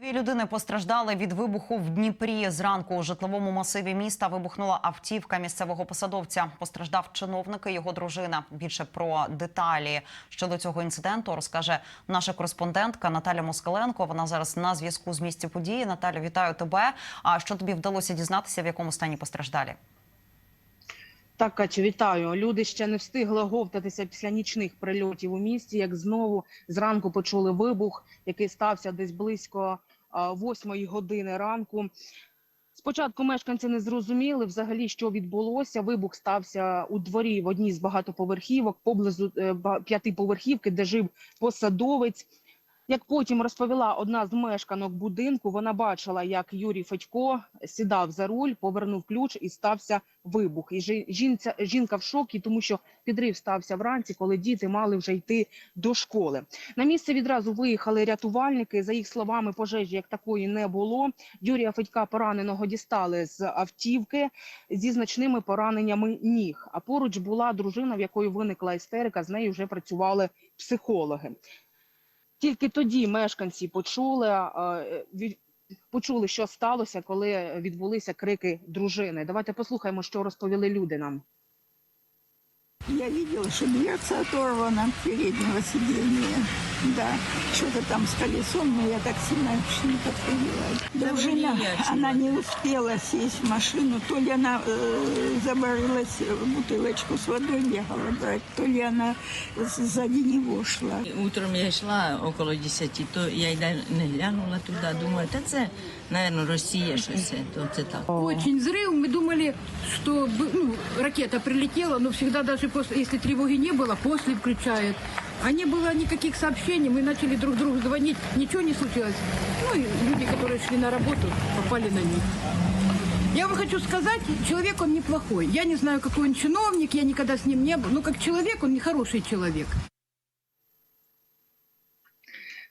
Дві людини постраждали від вибуху в Дніпрі. Зранку у житловому масиві міста вибухнула автівка місцевого посадовця. Постраждав чиновник і його дружина. Більше про деталі щодо цього інциденту розкаже наша кореспондентка Наталя Москаленко. Вона зараз на зв'язку з місця події. Наталя, вітаю тебе. А що тобі вдалося дізнатися, в якому стані постраждалі? Так, Катю, вітаю. Люди ще не встигли говтатися після нічних прильотів у місті. Як знову зранку почули вибух, який стався десь близько восьмої години ранку. Спочатку мешканці не зрозуміли взагалі, що відбулося. Вибух стався у дворі в одній з багатоповерхівок поблизу е, п'ятиповерхівки, де жив посадовець. Як потім розповіла одна з мешканок будинку, вона бачила, як Юрій Федько сідав за руль, повернув ключ і стався вибух. І жінця, жінка в шокі, тому що підрив стався вранці, коли діти мали вже йти до школи. На місце відразу виїхали рятувальники. За їх словами, пожежі як такої не було. Юрія Федька пораненого дістали з автівки зі значними пораненнями ніг. А поруч була дружина, в якої виникла істерика. З нею вже працювали психологи. Тільки тоді мешканці почули, від- почули, що сталося, коли відбулися крики дружини. Давайте послухаємо, що розповіли люди нам. Я бачила, що дверця оторвана переднього сиденья Да, что-то там с колесом, но я так сильно уж не подходила. Дружина, вроде я она не успела сесть в машину, то ли она э, заборылась, э, бутылочку с водой бегала брать, то ли она с- сзади него шла. Утром я йшла около 10, то я й не глянула туди. Думаю, та це, мабуть, Росія щось. То це так. Очень взрыв. Мы думали, что бы- ну, ракета прилетела, но всегда даже после, если тревоги не было, после включают. А не было никаких сообщений, мы начали друг другу звонить, ничего не случилось. Ну и люди, которые шли на работу, попали на них. Я вам хочу сказать, человек он неплохой. Я не знаю, какой он чиновник, я никогда с ним не был, но как человек он нехороший человек.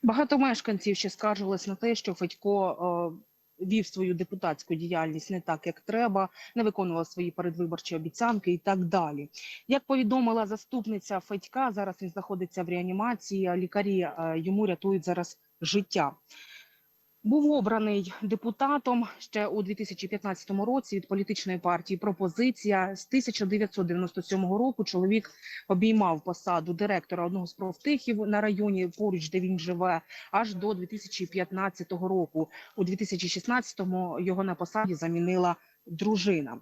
Багато мешканців ще скаржились на те, що Федько е, вів свою депутатську діяльність не так, як треба, не виконував свої передвиборчі обіцянки і так далі. Як повідомила заступниця Федька, зараз він знаходиться в реанімації. Лікарі е, йому рятують зараз життя. Був обраний депутатом ще у 2015 році від політичної партії Пропозиція з 1997 року. Чоловік обіймав посаду директора одного з профтехів на районі поруч, де він живе, аж до 2015 року. У 2016-му його на посаді замінила дружина.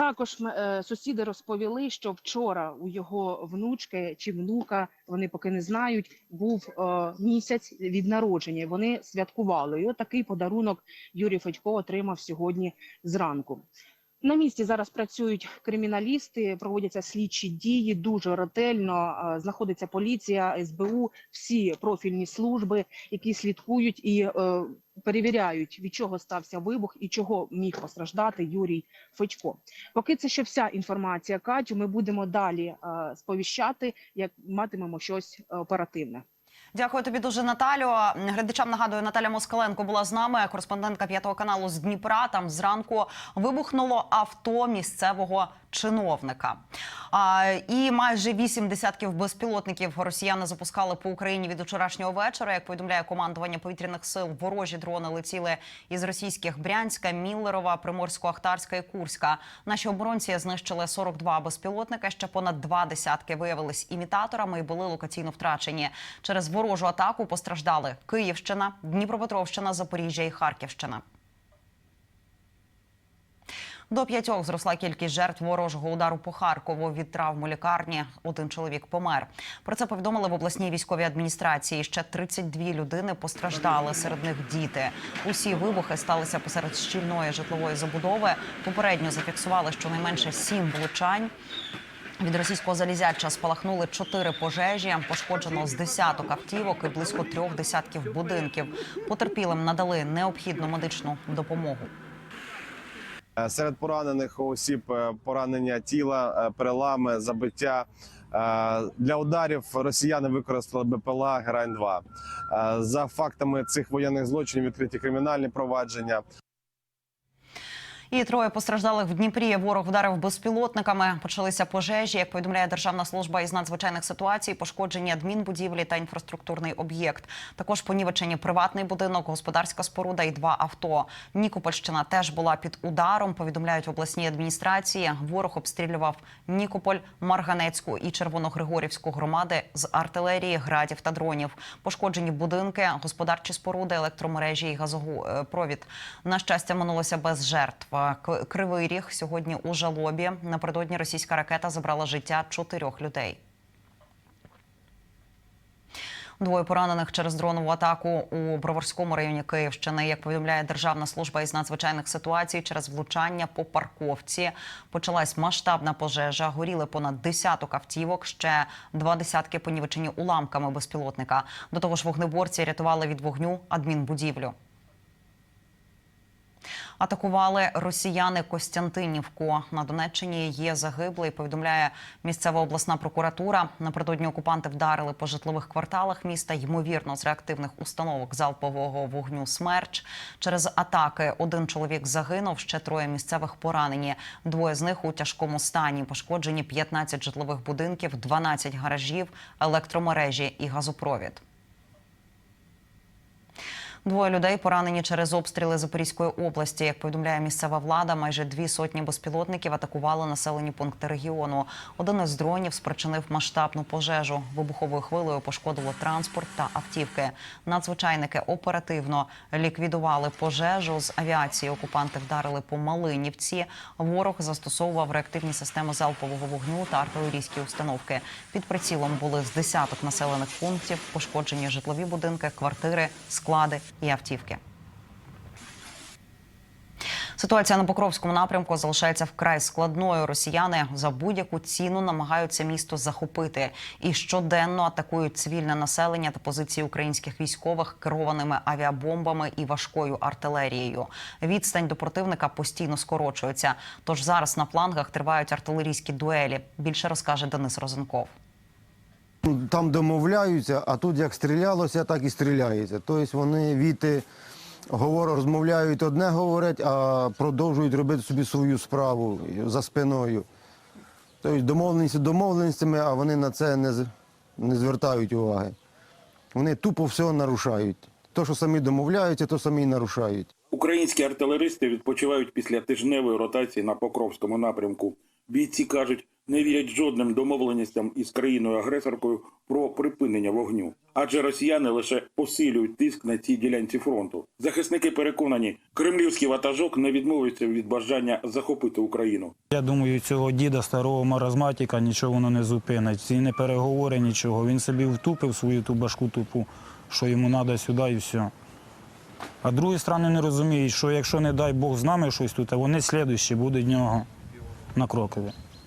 Також е, сусіди розповіли, що вчора у його внучки чи внука, вони поки не знають, був е, місяць від народження. Вони святкували. І от такий подарунок Юрій Федько отримав сьогодні зранку. На місці зараз працюють криміналісти, проводяться слідчі дії дуже ретельно. е, Знаходиться поліція, СБУ, всі профільні служби, які слідкують і е, перевіряють, від чого стався вибух і чого міг постраждати Юрій Федько. Поки це ще вся інформація, Катю. Ми будемо далі е, сповіщати, як матимемо щось е, оперативне. Дякую тобі дуже, Наталю. Глядачам нагадую, Наталя Москаленко була з нами, кореспондентка п'ятого каналу з Дніпра. Там зранку вибухнуло авто місцевого чиновника. А, і майже вісім десятків безпілотників росіяни запускали по Україні від вчорашнього вечора. Як повідомляє командування повітряних сил, ворожі дрони летіли із російських Брянська, Міллерова, Приморсько-Ахтарська і Курська. Наші оборонці знищили 42 безпілотника. Ще понад два десятки виявились імітаторами і були локаційно втрачені. Через ворожу атаку постраждали Київщина, Дніпропетровщина, Запоріжжя і Харківщина. До п'ятьох зросла кількість жертв ворожого удару по Харкову. Від травм у лікарні один чоловік помер. Про це повідомили в обласній військовій адміністрації. Ще 32 людини постраждали. Серед них діти. Усі вибухи сталися посеред щільної житлової забудови. Попередньо зафіксували щонайменше сім влучань. Від російського залізяча спалахнули чотири пожежі. Пошкоджено з десяток автівок і близько трьох десятків будинків. Потерпілим надали необхідну медичну допомогу. Е, Серед поранених осіб е, поранення тіла, е, перелами, забиття. Для ударів росіяни використали БПЛА Герань 2 За фактами цих воєнних злочинів відкриті кримінальні провадження. І троє постраждалих в Дніпрі. Ворог вдарив безпілотниками. Почалися пожежі. Як повідомляє Державна служба із надзвичайних ситуацій, пошкоджені адмінбудівлі та інфраструктурний об'єкт. Також понівечені приватний будинок, господарська споруда і два авто. Нікопольщина теж була під ударом. Повідомляють в обласній адміністрації. Ворог обстрілював Нікополь, Марганецьку і Червоногригорівську громади з артилерії, градів та дронів. Пошкоджені будинки, господарчі споруди, електромережі і газопровід. На щастя, минулося без жертв. К- Кривий ріг сьогодні у жалобі. Напередодні російська ракета забрала життя чотирьох людей. Двоє поранених через дронову атаку у Броварському районі Київщини. Як повідомляє Державна служба із надзвичайних ситуацій, через влучання по парковці почалась масштабна пожежа. Горіли понад десяток автівок, ще два десятки понівечені уламками безпілотника. До того ж, вогнеборці рятували від вогню адмінбудівлю. Атакували росіяни Костянтинівку. На Донеччині є загиблий. Повідомляє місцева обласна прокуратура. Напередодні окупанти вдарили по житлових кварталах міста, ймовірно, з реактивних установок залпового вогню «Смерч». Через атаки один чоловік загинув, ще троє місцевих поранені. Двоє з них у тяжкому стані. Пошкоджені 15 житлових будинків, 12 гаражів, електромережі і газопровід. Двоє людей поранені через обстріли Запорізької області. Як повідомляє місцева влада, майже дві сотні безпілотників атакували населені пункти регіону. Один із дронів спричинив масштабну пожежу. Вибуховою хвилею пошкодило транспорт та автівки. Надзвичайники оперативно ліквідували пожежу з авіації. Окупанти вдарили по Малинівці. Ворог застосовував реактивні системи залпового вогню та артилерійські установки. Під прицілом були з десяток населених пунктів, пошкоджені житлові будинки, квартири, склади і автівки. Ситуація на Покровському напрямку залишається вкрай складною. Росіяни за будь-яку ціну намагаються місто захопити і щоденно атакують цивільне населення та позиції українських військових керованими авіабомбами і важкою артилерією. Відстань до противника постійно скорочується. Тож зараз на флангах тривають артилерійські дуелі. Більше розкаже Денис Розенков. Там домовляються, а тут як стрілялося, так і стріляється. Тобто вони віти говор, розмовляють одне говорять, а продовжують робити собі свою справу за спиною. Тобто домовленості домовленостями, а вони на це не, не звертають уваги. Вони тупо все нарушають. То, що самі домовляються, то самі й нарушають. Українські артилеристи відпочивають після тижневої ротації на Покровському напрямку. Бійці кажуть, не вірять жодним домовленостям із країною-агресоркою про припинення вогню, адже росіяни лише посилюють тиск на цій ділянці фронту. Захисники переконані, кремлівський ватажок не відмовиться від бажання захопити Україну. Я думаю, цього діда старого маразматика нічого воно не зупинить. Ці не переговори нічого. Він собі втупив свою ту башку тупу, що йому треба сюди і все. А другі сторони не розуміють, що якщо не дай Бог з нами щось тут, а вони слідуючі будуть нього на крокові.